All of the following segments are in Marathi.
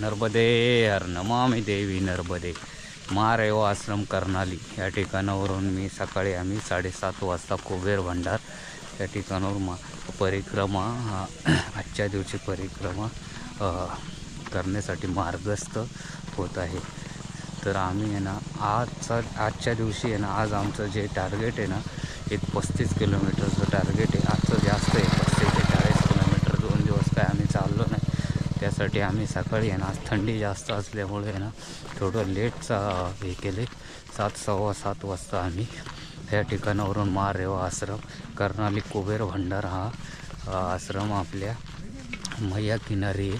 नर्मदे हर नमामी देवी नर्मदे. महारेव हो आश्रम कर्नाली या ठिकाणावरून मी सकाळी आम्ही साडेसात वाजता कुबेर भंडार. या ठिकाणावर मा परिक्रमा हा आजच्या दिवशी परिक्रमा करण्यासाठी मार्गस्थ होत आहे. तर आम्ही आहे ना आजचा आजच्या दिवशी आहे ना आज आमचं जे टार्गेट आहे ना एक पस्तीस किलोमीटरचं टार्गेट आहे. आजचं जास्त आहे पस्तीस ते चाळीस किलोमीटर. दोन दिवस काय आम्ही चाललो नाही. त्यासाठी आम्ही सकाळी आहे ना आज थंडी जास्त असल्यामुळे आहे ना थोडं लेटचा हे केले. सात सव्वा सात वाजता आम्ही या ठिकाणावरून महारेवा आश्रम कर्नाली कुबेर भंडार हा आश्रम आपल्या मैया किनारी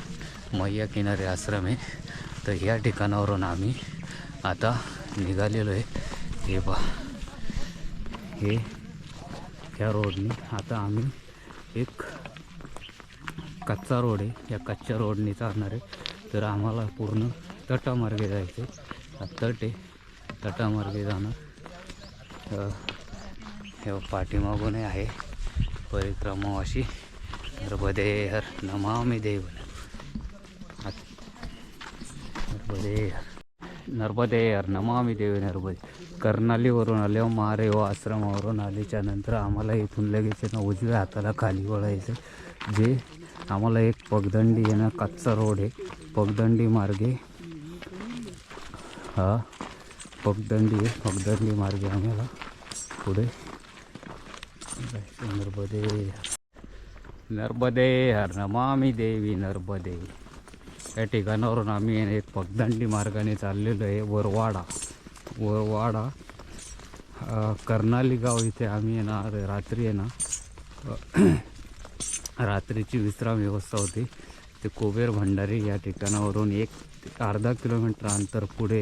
मैया किनारी आश्रम आहे. तर या ठिकाणावरून आम्ही आता निघालेलो आहे. हे पा हे ह्या रोडनी आता आम्ही एक कच्चा रोड आहे. या कच्च्या रोडने चालणार आहे. तर आम्हाला पूर्ण तटामार्गे जायचं आहे तट आहे. तटामार्गे जाणार. अ, हे पाठीमागून आहे. परिक्रमावाशी नर्मदे हर नमामी देव। नर्मदे हर नर्मदे हर नमामी देव नर्मदे कर्नालीवरून मारे व आश्रमावरून आल्याच्यानंतर आम्हाला इथून लगेच ना उजव्या हाताला खाली वळायचं जे आम्हाला एक पगदंडी आहे ना कच्चा रोड आहे. पगदंडी मार्गे. हा पगदंडी आहे पगदंडी मार्गे आम्हाला. पुढे. नर्मदे. नर्मदे हर नमामी देवी नर्मदे. या ठिकाणावरून आम्ही एक पगदंडी मार्गाने चाललेलो आहे वरवाडा. वरवाडा कर्नाली गाव इथे आम्ही आहे ना रात्री आहे ना रात्रीची विश्राम व्यवस्था होती. ते कुबेर भंडारी या ठिकाणावरून एक अर्धा किलोमीटर अंतर पुढे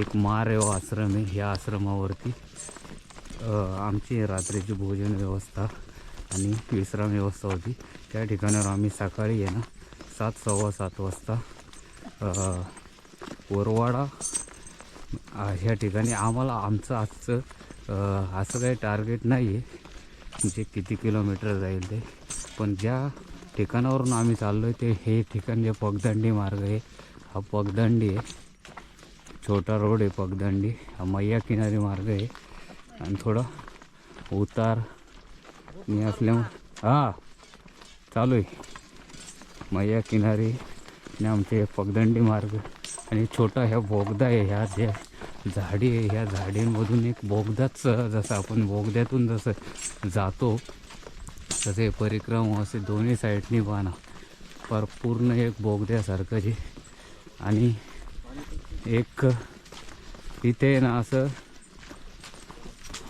एक महारेव आश्रम आहे. ह्या आश्रमावरती आमची रात्रीची भोजन व्यवस्था आणि विश्राम व्यवस्था होती. त्या ठिकाणावर आम्ही सकाळी आहे ना सात सव्वा सात वाजता अ, वरवाडा ह्या ठिकाणी आम्हाला आमचं आजचं असं काही टार्गेट नाही आहे जे किती किलोमीटर जाईल ते. पण ज्या ठिकाणावरून आम्ही चाललो आहे ते हे ठिकाण जे पगदंडी मार्ग आहे हा पगदंडी आहे. छोटा रोड आहे पगदंडी हा मैया किनारी मार्ग आहे. आणि थोडा उतार मी असल्यामुळे हां चालू आहे. मैया किनारी आणि आमचे पगदंडी मार्ग आणि छोटा ह्या बोगदा आहे ह्या ज्या झाडी आहे ह्या झाडींमधून एक बोगदाच जसं आपण बोगद्यातून जसं जातो तसे परिक्रम असे दोन्ही साईडनी बाणा पर पूर्ण एक बोगद्यासारखं जे आणि एक इथे ना असं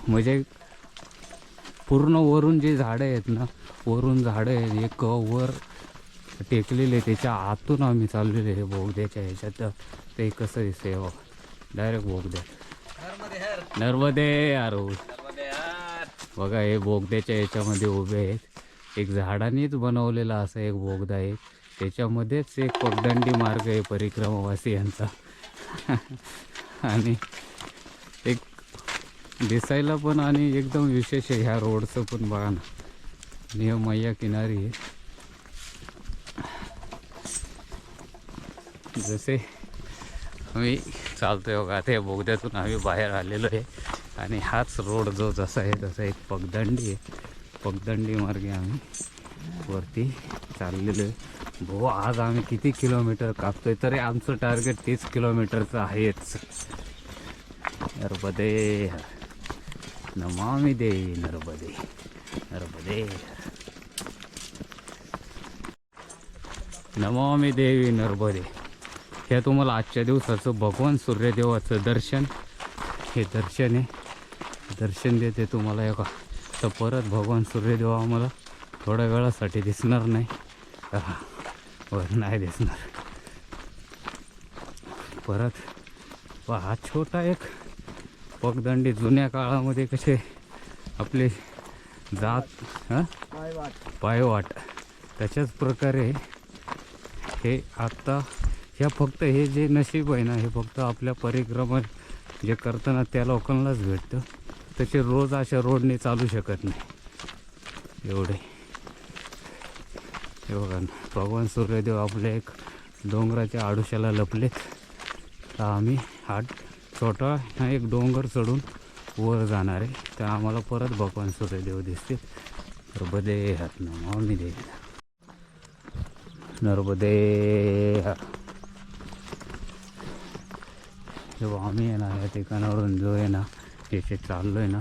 म्हणजे पूर्ण वरून जे झाडं आहेत ना वरून झाडं आहेत एक वर टेकलेले त्याच्या आतून आम्ही चाललेले आहे बोगद्याच्या ह्याच्यात. ते कसं दिसतंय बघ. डायरेक्ट बोगद्या. नर्मदे यार. हो. बघा हे बोगद्याच्या याच्यामध्ये उभे आहेत. एक झाडानेच बनवलेला असा एक बोगदा आहे. त्याच्यामध्येच एक पगदंडी मार्ग आहे परिक्रमावासी यांचा. आणि एक दिसायला पण आणि एकदम विशेष आहे. ह्या रोडचं पण बघा ना. आणि मैया किनारी आहे. जसे आम्ही चालतोय बघा आता या बोगद्यातून आम्ही बाहेर आलेलो आहे. आणि हाच रोड जो जसा आहे तसा एक पगदंडी आहे. पगदंडी मार्गे आम्ही वरती चाललेलो आहे. भाऊ आज आम्ही किती किलोमीटर कापतोय तरी आमचं टार्गेट तीस किलोमीटरचं आहेच. नर्मदे नमामी देवी नर्मदे नर्मदे. नमामी देवी नर्मदे. हे तुम्हाला आजच्या दिवसाचं भगवान सूर्यदेवाचं दर्शन. हे दर्शन आहे. दर्शन देते तुम्हाला. एका तर परत भगवान सूर्यदेव आम्हाला थोड्या वेळासाठी दिसणार नाही. वर नाही दिसणार. परत हा छोटा एक पगदंडी जुन्या काळामध्ये कसे आपले जात हां? पायवाट. त्याच्याच प्रकारे हे आत्ता ह्या फक्त हे जे नशीब आहे ना हे फक्त आपल्या परिक्रमा जे करताना त्या लोकांनाच भेटतं. त्याचे रोज अशा रोडने चालू शकत नाही. एवढे. हे बघा ना भगवान सूर्यदेव आपले एक डोंगराच्या आडुशाला लपलेत. तर आम्ही हा छोटा हा एक डोंगर चढून वर जाणार आहे. तर आम्हाला परत भगवान सूर्यदेव दिसतील. नर्मदे हात नमामि दे नर्मदे जेव्हा आम्ही येणार या ठिकाणावरून. जो आहे ना जिथे चाललो आहे ना.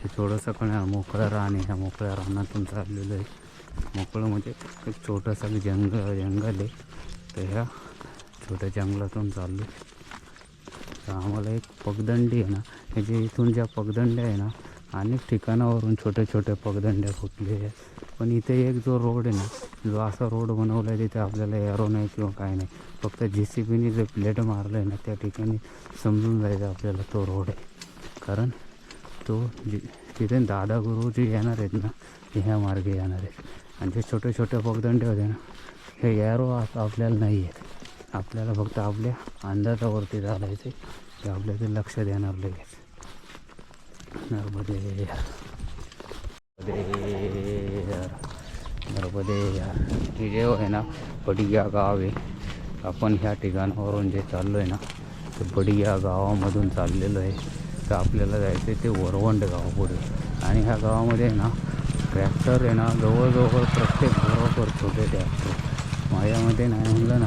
हे थोडंसं पण मोकळं रान आहे. ह्या मोकळ्या रानातून चाललेलं आहे. मोकळं म्हणजे एक छोटंसं जंगल जंगल आहे. तर ह्या छोट्या जंगलातून चाललो. तर आम्हाला एक पगदंडी आहे ना. हे जे इथून ज्या पगदंड्या आहे ना अनेक ठिकाणावरून छोट्या छोट्या पगदंड्या फुटले आहे पण इथे एक जो रोड आहे ना जो असा रोड बनवला आहे तिथे आपल्याला एरो नाही किंवा काय नाही. फक्त जे सी बीने जे प्लेट मारलं आहे ना त्या ठिकाणी समजून जायचं आपल्याला तो रोड आहे. कारण तो जि तिथे दादा गुरु जे येणार आहेत ना ते ह्या मार्गे येणार आहेत. आणि जे छोटे छोटे पगदंडे होते ना हे एरो आप आपल्याला नाही आहेत आपल्याला फक्त आपल्या अंदाजावरती चालायचे ते आपल्या ते लक्ष देणार लगेच नर्मदे नर्मदे नर्मदे हे जे आहे ना बडिया गाव आहे. आपण ह्या ठिकाणावरून जे चाललो आहे ना ते बडिया गावामधून चाललेलो आहे. तर आपल्याला जायचं आहे ते वरवंड गाव पुढे आणि ह्या गावामध्ये आहे ना ट्रॅक्टर आहे ना जवळजवळ प्रत्येक घरावर छोटे ट्रॅक्टर माझ्यामध्ये नाही म्हणलं ना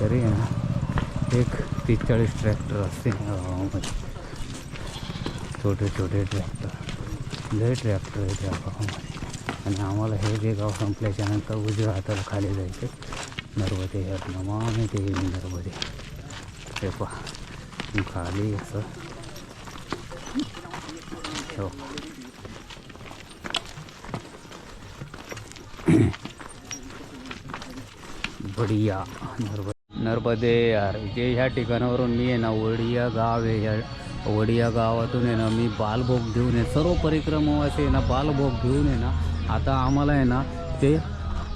तरी आहे ना एक तीस चाळीस ट्रॅक्टर असते ह्या गावामध्ये. छोटे छोटे ट्रॅक्टर लय ट्रॅक्टर आहे त्या गावामध्ये. आणि आम्हाला हे जे गाव संपल्याच्या नंतर उजव्या हाताला खाली जायचे नर्मदे यार नमामि ते नर्मदे. ते पहा. खाली असं हो बढिया. नर्मदे नर्मदे यार जे ह्या ठिकाणावरून मी आहे ना वडिया गाव आहे ह्या वडिया गावातून आहे ना मी बालभोग घेऊन आहे सर्व परिक्रमावासी आहे ना बालभोग घेऊन आहे ना आता आम्हाला आहे ना ते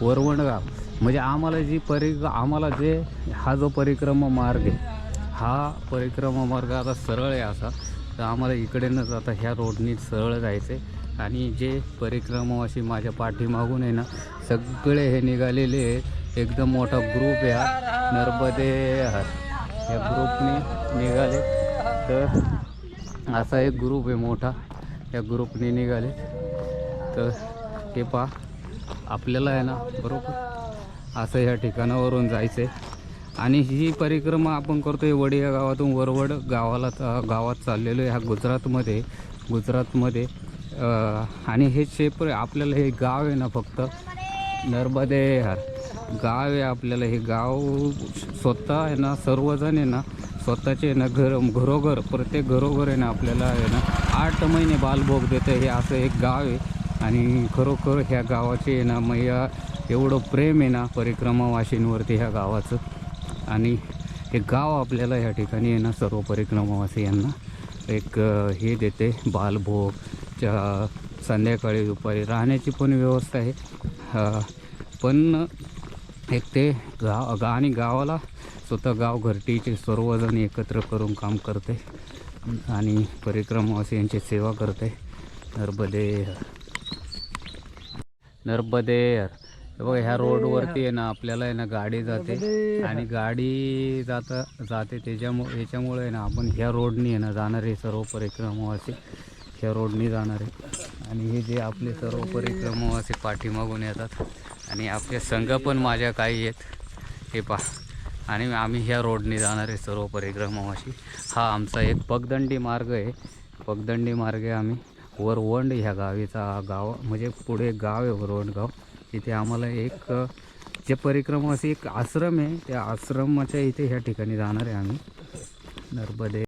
वरवणगाव म्हणजे आम्हाला जी परि आम्हाला जे हा जो परिक्रमा मार्ग आहे हा परिक्रमा मार्ग आता सरळ आहे असा. तर आम्हाला इकडे न जाता ह्या रोडनी सरळ जायचं आहे आणि जे परिक्रमावासी माझ्या पाठीमागून आहे ना सगळे हे निघालेले एकदम मोठा ग्रुप आहे नर्मदे या ग्रुपने निघाले. तर असा एक ग्रुप आहे मोठा. या ग्रुपने निघाले. तर हे पहा आपल्याला आहे ना बरोबर? असं ह्या ठिकाणावरून जायचं आहे आणि ही परिक्रमा आपण करतो आहे वडिया गावातून वरवड गावाला गावात चाललेलो आहे ह्या गुजरातमध्ये गुजरातमध्ये. आणि हे शेप आपल्याला हे गाव आहे ना फक्त. नर्मदे हर. गाव आहे आपल्याला हे गाव. स्वतः आहे ना सर्वजण आहे ना स्वतःचे आहे ना घर घरोघर प्रत्येक घरोघर आहे ना आपल्याला आहे ना आठ महिने बालभोग देतं हे असं एक गाव आहे. आणि खरोखर ह्या गावाचे आहे ना मैया एवढं प्रेम आहे ना परिक्रमावासींवरती ह्या गावाचं. आणि हे गाव आपल्याला ह्या ठिकाणी आहे ना सर्व परिक्रमावासी यांना एक हे देते बालभोग च्या संध्याकाळी दुपारी राहण्याची पण व्यवस्था आहे. पण एक ते गाव गा आणि गावाला स्वतः गाव घरटीचे सर्वजण एकत्र करून काम करते आणि परिक्रमावासी यांची सेवा करते. नर्मदे नर्मदे बघा ह्या रोडवरती आहे ना आपल्याला आहे ना गाडी जाते. आणि गाडी जाता जाते त्याच्यामुळे याच्यामुळे आहे ना आपण ह्या रोडनी आहे ना जाणारे सर्व परिक्रमावासी ह्या रोडनी जाणारे आणि हे जे आपले सर्व परिक्रमावासी पाठीमागून येतात. आणि आपले संघ पण माझ्या काही आहेत. हे पहा. आणि आम्ही ह्या रोडने जाणारे सर्व परिक्रमावासी हा आमचा एक पगदंडी मार्ग आहे. पगदंडी मार्गे आम्ही वरवंड ह्या गावीचा गाव म्हणजे पुढे एक गाव आहे वरवंड गाव. तिथे आम्हाला एक जे परिक्रमा असे एक आश्रम आहे त्या आश्रमाच्या इथे ह्या ठिकाणी जाणार आहे आम्ही. नर्मदे.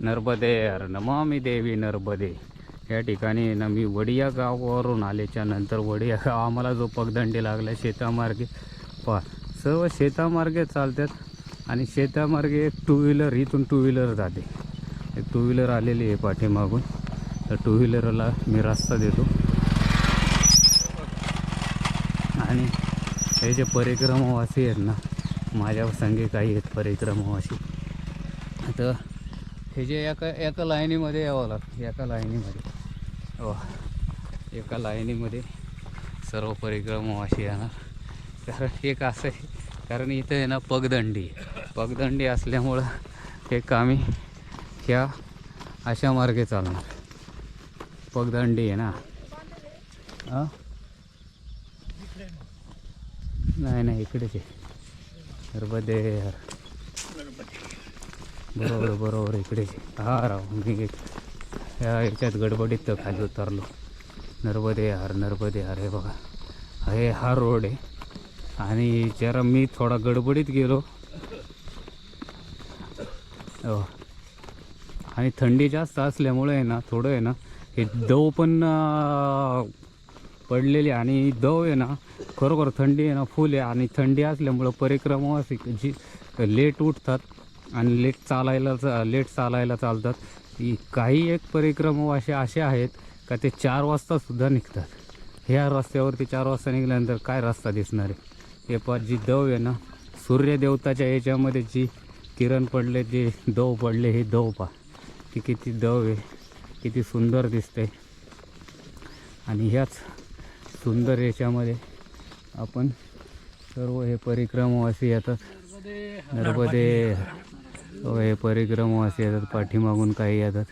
नर्मदे अर नमामी देवी नर्मदे. या ठिकाणी ना मी वडिया गावावरून आल्याच्यानंतर वडिया गाव आम्हाला जो पगदंडी लागला शेतामार्गे. पा सर्व शेतामार्गे चालतात आणि शेतामार्गे एक टू व्हीलर इथून टू व्हीलर जाते. एक टू व्हीलर आलेली आहे पाठीमागून. तर टू व्हीलरला मी रस्ता देतो. आणि हे जे परिक्रमावासी आहेत ना माझ्या संगे काही आहेत परिक्रमावासी तर हे जे एका एका लाईनीमध्ये यावं लागतं एका लाईनीमध्ये. हो एका लाईनीमध्ये सर्व परिक्रमावासी येणार. कारण एक असं आहे कारण इथं आहे ना पगदंडी. पगदंडी असल्यामुळं हे कामी ह्या अशा मार्गे चालणार. पगदंडी आहे ना. हां? नाही नाही इकडेच आहे. नर्मदे यार. बरोबर बरोबर इकडेच आहे. हा राव मी या याच्यात गडबडीत तर खाली उतरलो. नर्मदे यार नर्मदे हार हे बघा. हे हा रोड आहे. आणि जरा मी थोडा गडबडीत गेलो. हो. आणि थंडी जास्त असल्यामुळे आहे ना थोडं आहे ना हे दव पण पडलेली आणि दव आहे ना खरोखर थंडी आहे ना फुल आहे. आणि थंडी असल्यामुळं परिक्रमा असे जी लेट उठतात आणि लेट चालायला चा- लेट चालायला चालतात. की काही एक परिक्रमावासी असे आहेत का ते चार वाजतासुद्धा निघतात. ह्या रस्त्यावरती चार वाजता निघाल्यानंतर काय रस्ता दिसणार आहे? हे पा जी दव आहे ना सूर्यदेवताच्या याच्यामध्ये जी किरण पडले जे दव पडले हे दव पा की किती दव आहे किती सुंदर दिसते आणि ह्याच सुंदर याच्यामध्ये. आपण सर्व हे परिक्रमावासी येतात. नर्मदे. हो हे परिक्रमावासी येतात. पाठीमागून काही येतात.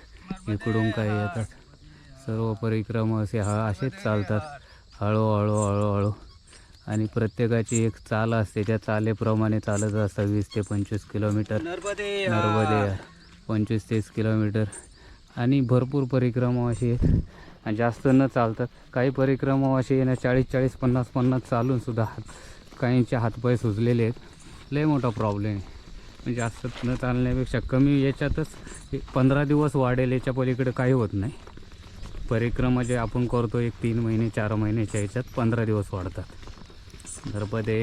इकडून काही येतात. सर्व परिक्रमावासी हा असेच चालतात. हळूहळू हळूहळू आणि प्रत्येकाची एक चाल असते. त्या चालेप्रमाणे चालत असतात वीस ते पंचवीस किलोमीटर. नर्मदे पंचवीस तीस किलोमीटर. आणि भरपूर परिक्रमा अशी आहेत. आणि जास्त न चालतात काही परिक्रमा अशी येणं चाळीस चाळीस पन्नास पन्नास चालूनसुद्धा हात काहींचे हातपाय सुजलेले आहेत. लय मोठा प्रॉब्लेम आहे. म्हणजे जास्त न चालण्यापेक्षा कमी याच्यातच एक पंधरा दिवस वाढेल याच्या पलीकडे काही होत नाही. परिक्रमा जे आपण करतो एक तीन महिने चार महिन्याच्या याच्यात पंधरा दिवस वाढतात. नर्मदे